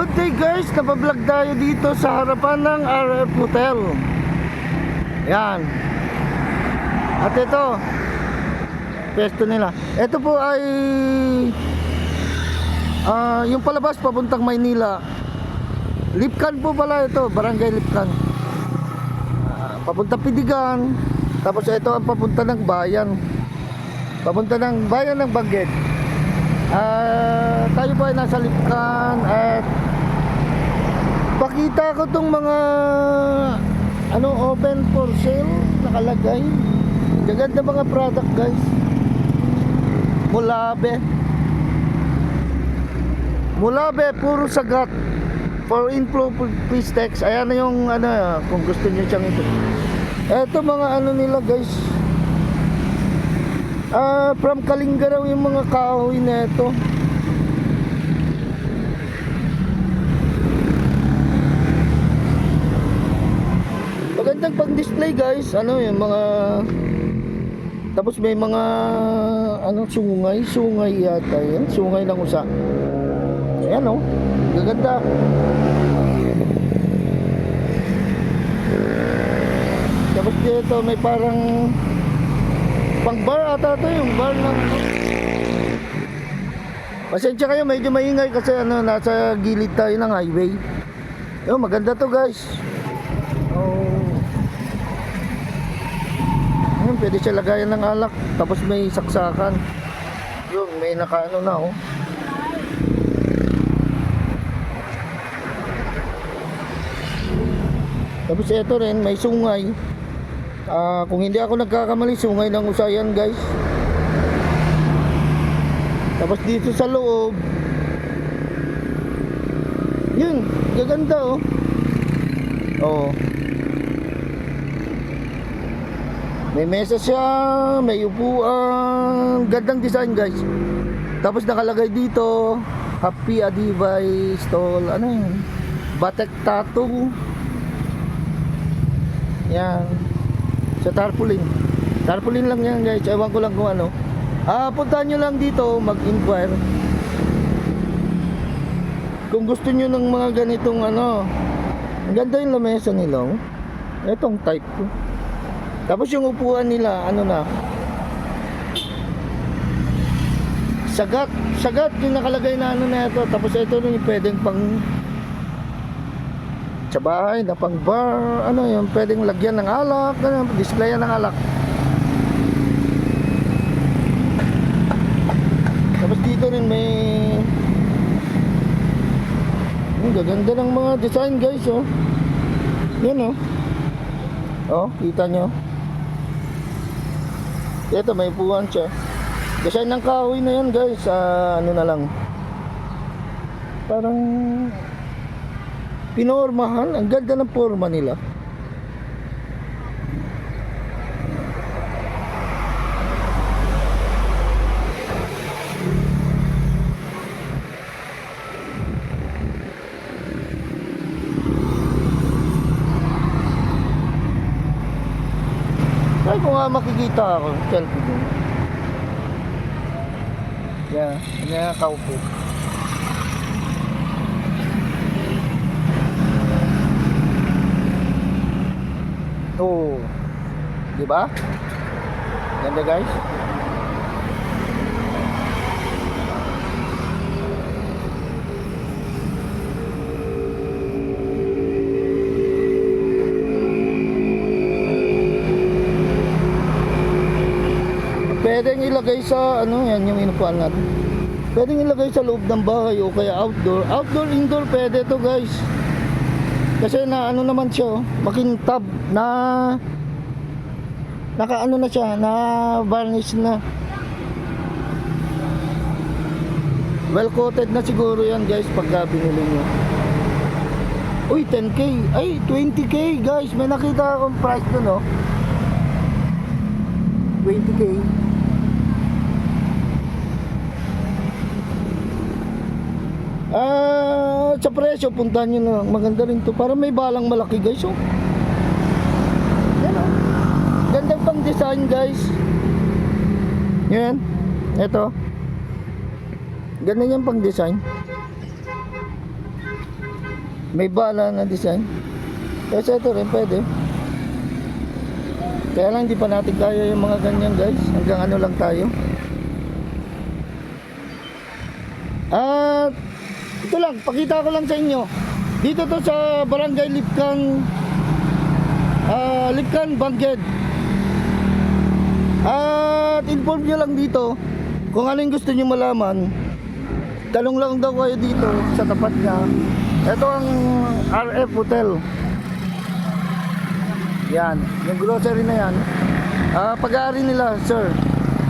Good day guys, napablog tayo dito sa harapan ng RF Hotel. Yan. At ito, pesto nila. Ito po ay ah, yung palabas papuntang Maynila. Lipkan po pala ito, Barangay Lipkan. Ah, papunta Pidigan. Tapos ito ang papunta ng bayan. Papunta ng bayan ng Bangged. Ah, tayo po ay nasa Lipkan at pakita ko tong mga ano open for sale nakalagay. Gaganda mga product guys. Mulabe. Mulabe puro sagat. For inflow please text. Ayan na yung ano kung gusto niyo siyang ito. Eto mga ano nila guys. Ah, from Kalinga raw yung mga kahoy na ito. Pang-display guys. Ano yung mga tapos may mga ano sungay, sungay yata yan. Sungay ng usa. Ayan oh. Gaganda. Tapos dito may parang pang bar ata to yung bar ng Pasensya kayo medyo maingay kasi ano nasa gilid tayo ng highway. Yo, maganda to guys. Oh. Ayun, pwede siya lagayan ng alak tapos may saksakan. Yun, may nakaano na oh. Tapos ito rin, may sungay. Ah, kung hindi ako nagkakamali, sungay ng usayan, guys. Tapos dito sa loob, yun, gaganda oh. Oh. May mesa siya, may upuan, gandang design guys. Tapos nakalagay dito, Happy Adivay Stall, ano yun? Batek Tattoo. Yan. Sa tarpaulin. Tarpaulin lang yan guys. Ewan ko lang kung ano. Ah, puntahan nyo lang dito, mag-inquire. Kung gusto nyo ng mga ganitong ano, ang ganda yung lamesa nila. Itong type ko. Tapos yung upuan nila, ano na, sagat, sagat yung nakalagay na ano na ito. Tapos ito yung pwedeng pang sa bahay na pang bar, ano yung pwedeng lagyan ng alak, ano, displayan ng alak. Tapos dito rin may ang gaganda ng mga design guys oh. Yan oh. Oh, kita nyo. Ito may puwan siya. Design ng kahoy na yan guys. Ah, ano na lang. Parang pinormahan. Ang ganda ng forma nila. Kung nga makikita ako, selfie din. Yeah, yan kaupo. Oo. Di ba? Ganda guys. Pwedeng ilagay sa ano yan yung inupuan natin. Pwedeng ilagay sa loob ng bahay o kaya outdoor. Outdoor, indoor pwede to guys. Kasi na ano naman siya, oh, makintab na naka ano na siya, na varnish na. Well coated na siguro yan guys pagka binili nyo. Uy, 10k. Ay, 20k guys. May nakita akong price dun oh. 20k. Ah, sa presyo, puntahan nyo na lang. Maganda rin to. Para may balang malaki guys, oh. Yan, oh. Gandang pang design, guys. Yan. Ito. Ganda yan pang design. May bala na design. Kasi ito rin pwede. Kaya lang hindi pa natin kaya yung mga ganyan guys. Hanggang ano lang tayo. At ito lang, pakita ko lang sa inyo. Dito to sa Barangay Lipkan ah Lipkan Bangked. At inform nyo lang dito kung ano gusto nyo malaman. Talong lang daw kayo dito sa tapat niya. Ito ang RF Hotel. Yan, yung grocery na yan. Ah, pag-aari nila, sir.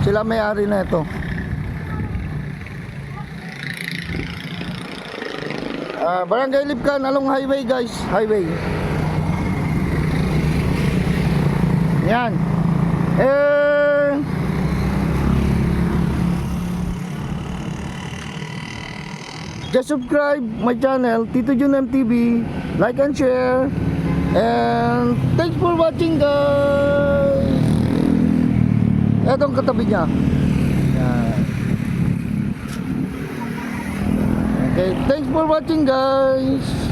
Sila may-ari na ito. Ah, Barangay Lipkan along highway, guys. Highway. Yan. Eh Just subscribe my channel, Tito Jun MTV. Like and share. And thanks for watching guys. Etong katabi niya. Okay, thanks for watching guys.